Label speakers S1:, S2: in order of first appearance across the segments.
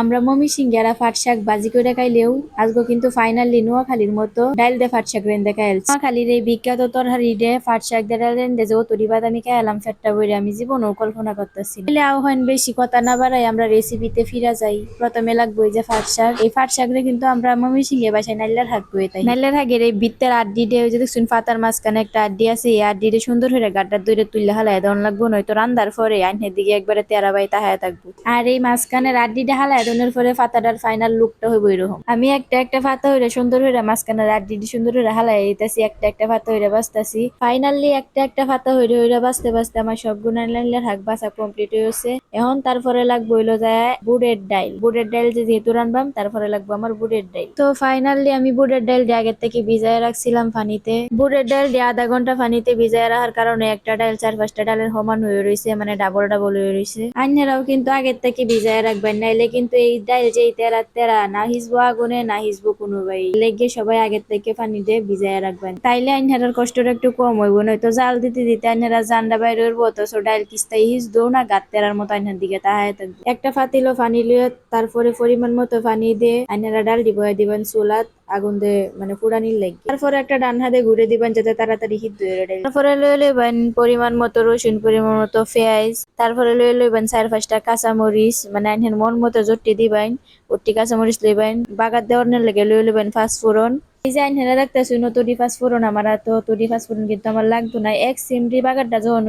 S1: আমরা মমি সিঙ্গারা, ফাট শাক বাজি করে খাইলেও আজকে কিন্তু ফাইনালি নোয়াখালীর মতো ডাইল দে ফাট শাক রেন্দে খাইল। নোয়াখালীর এই বিখ্যাত তরহারি দে ফাট শাক দে রেন্দে যে অতরি বাদামি খাইলাম, ফেটটা বইরে আমি জীবনও কল্পনা করতেছি না। আহ্বান বেশি কথা না বাড়াই আমরা রেসিপিতে ফিরা যাই। প্রথমে লাগবো যে ফাট শাক। এই ফাট শাক রে কিন্তু আমরা মমি সিঙ্গে বাসায় নাইলার হাক বয়ে তাই। নাইলার হাগের এই বিত্তের আড্ডি ডে ওই যে দেখছুন পাতার মাঝখানে একটা আড্ডি আছে, এই আড্ডি ডে সুন্দর হয়ে গাড্ডার দইরে তুললে হালায় দন লাগবো নয় নয়তো রান্দার পরে আইনের দিকে একবারে তেরা বাই তাহায় থাকব। আর এই মাঝখানে আড্ডিটা হালায় দনের পরে ফাতাটার ফাইনাল লুকটা হইব এরকম। আমি একটা একটা ফাতা হইরে সুন্দর হইরে মাঝখানে আড্ডিটি সুন্দর হইরে হালাই দিতেছি, একটা একটা ফাতা হইরে বাঁচতাছি। ফাইনালি একটা একটা ফাতা হইরে হইরে বাঁচতে বাঁচতে আমার সব গুণার লাইনের হাক বাঁচা কমপ্লিট হয়েছে এখন তারপরে লাগবো হইল যায় বুড়ের ডাইল। বুড়ের ডাইল যে যেহেতু রানবাম, তারপরে লাগবো আমার বুড়ের ডাইল। তো ফাইনালি আমি বুড়ের ডাইল দিয়ে আগের থেকে ভিজায় রাখছিলাম পানিতে। বুড়ের ডাইল দিয়ে আধা ঘণ্টা পানিতে ভিজায় রাখার কারণে একটা ডাইল, চার পাঁচটা ডালের সমান হয়ে রয়েছে মানে ডাবল ডাবল হয়ে রয়েছে আন্যরাও কিন্তু আগের থেকে ভিজায় রাখবেন, নাইলে কিন্তু এই ডাইল যে তেরা তেরা, না হিসবো আগুনে, না হিসবো কোনো ভাই লেগে সবাই আগের থেকে পানি দিয়ে ভিজায় রাখবেন। তাইলে আইনহারার কষ্টটা একটু কম হইব, নয়তো জাল দিতে দিতে আইনারা জান্ডা বাইরে উঠবো তো ডাইল কিস্তাই হিসদো না গাত তেরার মতো আইনার দিকে তাহায় থাকবে। একটা ফাতিলো পানি লিয়ে তারপরে পরিমাণ মতো পানি দিয়ে আইনারা ডাল দিব দিবেন চুলাত। আগুন দিয়ে মানে পুরানির লাগবে তারপরে একটা ডান হাতে ঘুরে দিবেন যাতে তাড়াতাড়ি হিট ডাইল তারপরে লয়ে লইবেন পরিমাণ মতো রসুন, পরিমাণ মতো পেঁয়াজ। তারপরে লয়ে লইবেন চার পাঁচটা কাঁচা মরিচ মানে আইনের মন মতো জটি দিবেন। ওটি কাঁচা মরিচ লইবেন। বাগার দেওয়ার লেগে লয়ে লইবেন ফোড়ন। এই যে আইনের রাখতেছি নতুন ফাঁস ফোড়ন আমার তো তরি ফাঁস ফোড়ন কিন্তু আমার লাগতো না। এক সিমরি বাগারটা যখন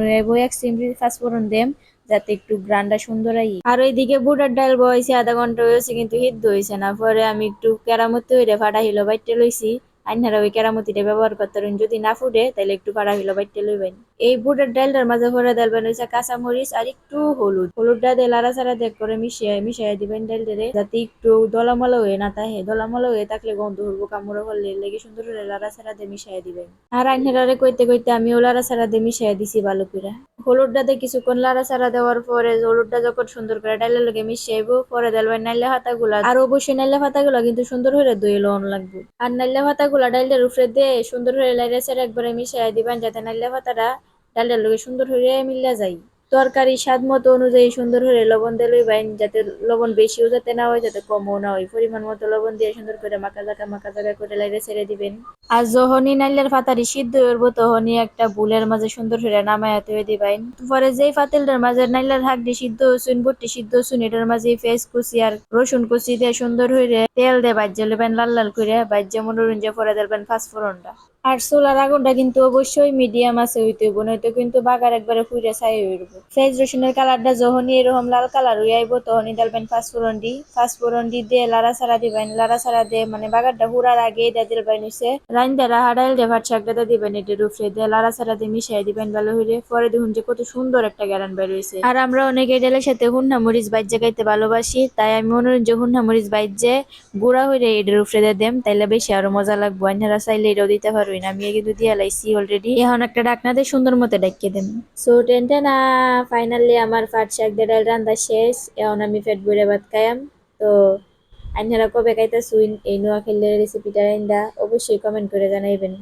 S1: এক সিমরি ফাঁস ফোড়ন দেম। যাতে একটু গ্রানটা সুন্দর হয়। আর ওইদিকে বুটার ডাল বয়েছে আধা ঘণ্টা হয়েছে কিন্তু সিদ্ধ হয়েছে না। পরে আমি একটু কেরামতি হইলে ফাটা হিলো বাইটে লইছি। আইনারা ওই কেরামতিটা ব্যবহার করতে যদি না ফুটে তাহলে একটু ফাটা হিলো বাইটে লইবেন। এই বুটের ডালটার মাঝে ভরে দেলবেন হয়েছে কাঁচা মরিচ আর একটু হলুদ। হলুদটা দিয়ে লাড়া চাড়া দেখ করে মিশিয়ে মিশিয়ে দিবেন ডালটারে, যাতে একটু দলামলা হয়ে না তাহে দলামলা হয়ে থাকলে গন্ধ হলবো কামড়ে হলে লেগে সুন্দর করে লাড়া চাড়া দিয়ে মিশিয়ে দিবেন। আর আইনারে কইতে কইতে আমিও লাড়া চাড়া দিয়ে মিশিয়ে দিছি ভালো করে হলুদটাতে কিছুক্ষণ লাড়া চাড়া দেওয়ার পরে হলুদটা যখন সুন্দর করে ডালের লগে মিশাইব পরে দেলবেন নাইলে পাতাগুলা, আর অবশ্যই নাইলে পাতাগুলা কিন্তু সুন্দর করে দই লন লাগবে। আর নাইলে পাতাগুলা ডালের উপরে দিয়ে সুন্দর করে লাইরে সেরে একবারে মিশাই দিবেন, যাতে নাইলে পাতাটা ডালের লগে সুন্দর করে মিল্লা যায় তরকারি স্বাদ মতো অনুযায়ী সুন্দর করে লবণ দিয়ে লইবেন যাতে লবণ বেশিও যাতে না হয়, যাতে কমও না হয়। পরিমাণ মতো লবণ দিয়ে সুন্দর করে মাখা জাকা মাখা জাকা করে লাইরে ছেড়ে দিবেন। আর যখনই নাইলের ফাতারি সিদ্ধ হইব তখনই একটা বুলের মাঝে সুন্দর করে নামায়া তৈরি দিবেন পরে যেই ফাতেলটার মাঝে নাইলের হাকডি সিদ্ধ হচ্ছুন বটি সিদ্ধ হচ্ছুন এটার মাঝে পেঁয়াজ কুচি আর রসুন কুচি দিয়ে সুন্দর হইরে তেল দিয়ে বাজ্যে লইবেন, লাল লাল করে বাজ্যে মনোরঞ্জে পরে দেবেন ফাঁসফোড়নটা আর সোলার আগুনটা কিন্তু অবশ্যই মিডিয়াম আছে হইতে হইব, নয়তো কিন্তু বাগার একবারে ফুইরে ছাই উঠবো। ফেজ রসুনের কালারটা যখনই এরকম লাল কালার হয়ে আইব, তখনই ডালবেন ফাঁসফোড়ন দি ফাঁসফোড়ন দি দিয়ে লাড়া ছাড়া দিবেন, লাড়া ছাড়া দিয়ে মানে বাগারটা হুড়ার আগে দিয়ে দিলবেন হইছে রাইন দিয়ে রাহা ডাইল দিয়ে ভাত শাকটা দিবেন এটির উপরে দিয়ে লাড়া ছাড়া দিয়ে মিশাই দিবেন ভালো হইলে পরে দেখুন যে কত সুন্দর একটা গ্যারান বের হয়েছে আর আমরা অনেকে ডালের সাথে হুন্না মরিচ বাইজে খাইতে ভালোবাসি, তাই আমি মনোরঞ্জন হুন্না মরিচ বাইজে গুঁড়া হইলে এটির উপরে দিয়ে দেম, তাইলে বেশি আরও মজা লাগবো। আইনারা চাইলে এটাও দিতে পারবেন আমি কিন্তু দিয়ে লাইছি অলরেডি এখন একটা ডাকনা দিয়ে সুন্দর মতো ডাকিয়ে দেন। সো টেনটা না ফাইনালি আমার ফাট শাক দিয়ে ডাল রান্না শেষ। এখন আমি ফেট বইরে ভাত খাইয়াম। তো আইনারা কবে খাইতে সুইন এই নোয়া খেলে রেসিপিটা রান্দা অবশ্যই কমেন্ট করে জানাইবেন।